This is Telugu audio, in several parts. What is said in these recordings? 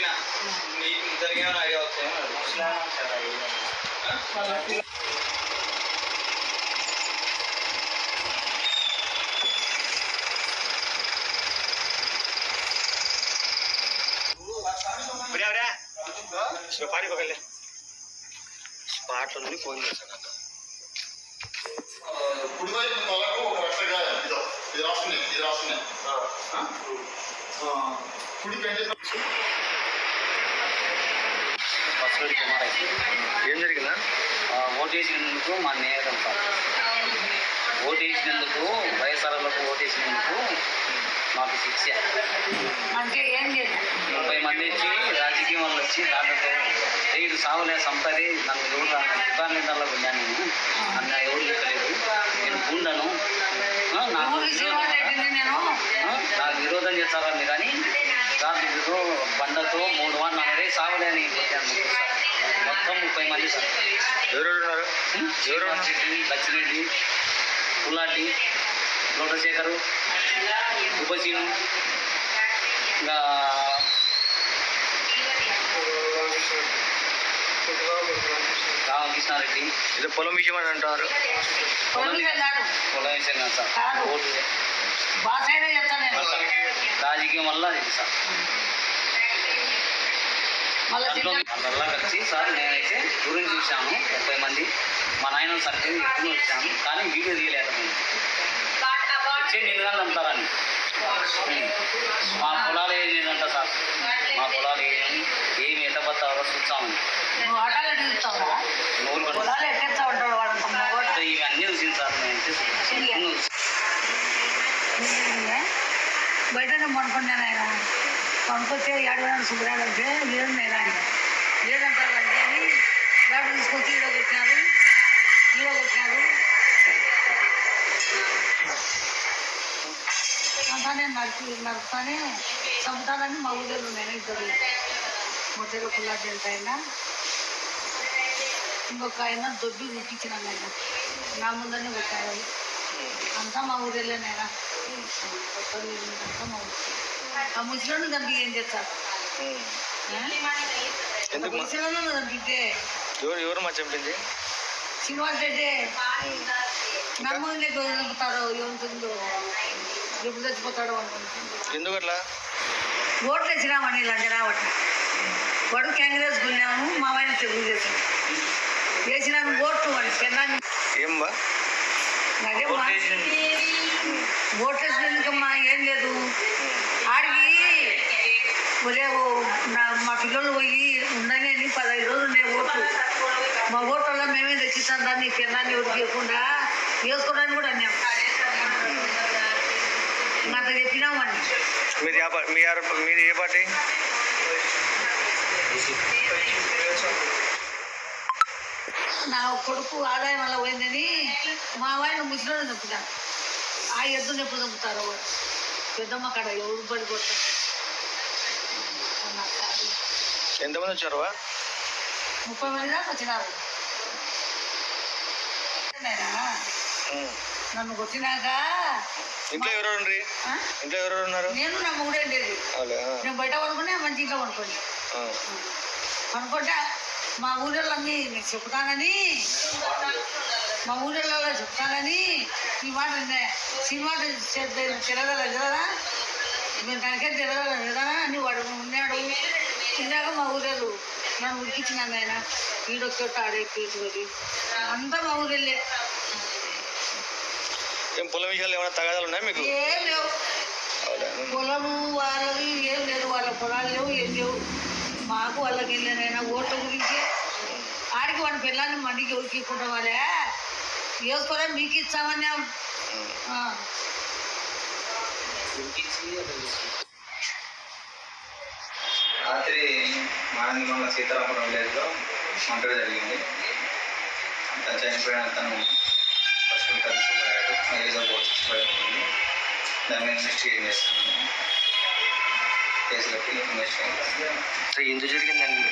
ఇద్దరికి ఏమైనా ఐడియా వచ్చాయో పాడి పగలే స్పాట్లో నుండి ఫోన్ చేశాను నాకు కుడివైపు తలకు ఒక రక్షగా ఇదో ఇది రాసుకునే ఇది రాసుకునే. కుడి కంటే కుమార్ ఏం జరిగిందా? ఓటు వేసినందుకు మా నేతం సార్ ఓటు వేసినందుకు వైఎస్ఆర్లకు ఓటు వేసినందుకు మాకు శిక్ష. అంటే ఏం చేద్దాం ముప్పై మంది వచ్చి రాజకీయం వాళ్ళు వచ్చి దాంట్లో రేటు సాగులే సంపది నన్ను ఎవరు డిపార్ట్మెంట్లో వెళ్ళాను నేను. అన్న ఎవరు చెప్పలేదు. నేను. ఆ, నాకు విరోధం చేస్తారని కానీ దాంతో బండతో మూడు వారు నలభై సాగులేని. మొత్తం ముప్పై మంది సార్ ఎవరు ఎవరు రెడ్డి లచ్చిరెడ్డి పుల్లాటి లోటశేఖరు ఉపసీను ఇంకా రామకృష్ణారెడ్డి. ఇది పొలం విషయం అని అంటారు పొలం కాదు పొలం విషయం కాదు సార్. కాదు. ఓటు బాస్ అయినా చెప్తాను నేను. రాజకీయం వల్ల ఇది సార్. మళ్ళీ దాంట్లో అందరిలా కలిసి సార్ నేనైతే దూరం చూశాను ముప్పై మంది. మా నాయన సర్కిల్ ఎక్కువ వచ్చాను కానీ వీడియో తీయలేకపోయింది వచ్చి నిలుగా నమ్ముతారని మా పొలాలు ఏంటంట సార్. మా పొలాలు ఏమి ఏమి నువ్వు ఆటలు చూస్తావురా నూరు మంది. పొలాలు ఎక్కేస్తా ఉంటాడు వాడు తమ్ముడు కూడా సో ఇవన్నీ చూసింది సార్ నేనైతే ఇవన్నీ చూసి- ఏంటంటే, నేను పడుకున్నాను ఆయన పనుకొచ్చే ఏడవడానికి శుభ్రాలు అంటే లేదు నేను లేదంటారు అని తీసుకొచ్చి ఈడోకి వచ్చినారు. ఈడోకి వచ్చినారు. అంతానే నరికి నరుకుతానే చంపుతానని మా ఊళ్ళో నేను ఇద్దరు మొదలు కుల్లాటి అయినా ఇంకొక ఆయన దొడ్డు ఉట్టించినాను ఆయన. నా ముందనే కొట్టారు. అంతా మా ఊరేళ్ళేనైనా ఆ ముసలిని దానికి ఏం చేస్తారు? ఎందుకు మా- ముసలిని చంపితే ఎవరు ఎవరు మా చంపింది? శ్రీనివాస్ రెడ్డి. నమ్మని చంపుతారో ఏముంటుందో ఎప్పుడు చచ్చిపోతాడో ఎందుకు అట్లా ఓట్లు వేసినామని ఇలాంటి రావట వాడు కాంగ్రెస్ కొన్నాము మా ఆయన తెలుగుదేశం వేసినాము ఓట్లు వాడి ఏం బా? అదే ఓటు మా- వేసినందుకు. ఓట్లు వేసినందుకమ్మా ఏం లేదు. ఆడికి ఒరే మా పిల్లలు పోయి ఉండని పదహైదు రోజులు నేను ఓట్లు. మా ఓట్లలో మేమే తెచ్చిస్తాం దాన్ని పెన్నాన్ని ఎవరికి ఇవ్వకుండా? వేసుకోవడానికి కూడా అన్నాం. అంత చెప్పినామండి మీరు ఏ పా- మీ ఆర్- మీరు ఏ పార్టీ? నా కొడుకు ఆదాయం వల్ల పోయిందని మా వాడిని ముసలిని చంపుతాను ఆ ఎద్దుని ఎప్పుడు చంపుతారో పెద్దమ్మ కాడ ఎవరు పడిపోతారు. ఎంతమంది వచ్చారు ముప్పై మంది దాకా వచ్చినారు. నన్ను కొట్టినాక ఇంట్లో ఆ? ఇంట్లో ఎవరెవరు ఉన్నారు నేను నా ఆ. నేను బయట పడుకునే మంచి ఇంట్లో పడుకోండి ఆ. మా ఊళ్ళన్నీ నేను చెప్తానని మా ఊళ్ళలో చెప్తానని ఈ మాట. సినిమా తిరగలేదు కదా నేను కనుక తిరగలేదు కదా అని వాడు ఉన్నాడు ఇందాక మా ఊరేళ్ళు నన్ను ఉడికించినాను ఆయన ఈడొక్క ఆడే పీచుకొని అంతా మా ఊరెళ్ళే. ఏం పొలం విషయాలు ఏమైనా తగాదాలు ఉన్నాయా మీకు? ఏం లేవు. పొలము వాళ్ళవి ఏం లేదు వాళ్ళ పొలాలు లేవు ఏం లేవు. మాకు వాళ్ళకి వెళ్ళానైనా ఓట్ల గురించి ఆడికి వాడి పిల్లల్ని మండికి ఉరికికుంటా వాళ్ళే వేసుకోరా మీకు ఇచ్చామని రాత్రి మానందిమల్ల సీతారామపురం విలేజ్లో మంట జరిగింది. అంతా చనిపోయిన అతను ఫస్ట్ కలిసి కలిసిపోయాడు ఏదో పోయి ఉంటుంది దాని మీద ఇన్వెస్టిగేట్ చేస్తున్నాను. కేసులకి ఇన్వెస్టిగేట్ చేస్తున్నాను సో ఎందుకు జరిగిందండి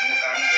ఎందుకు కారణం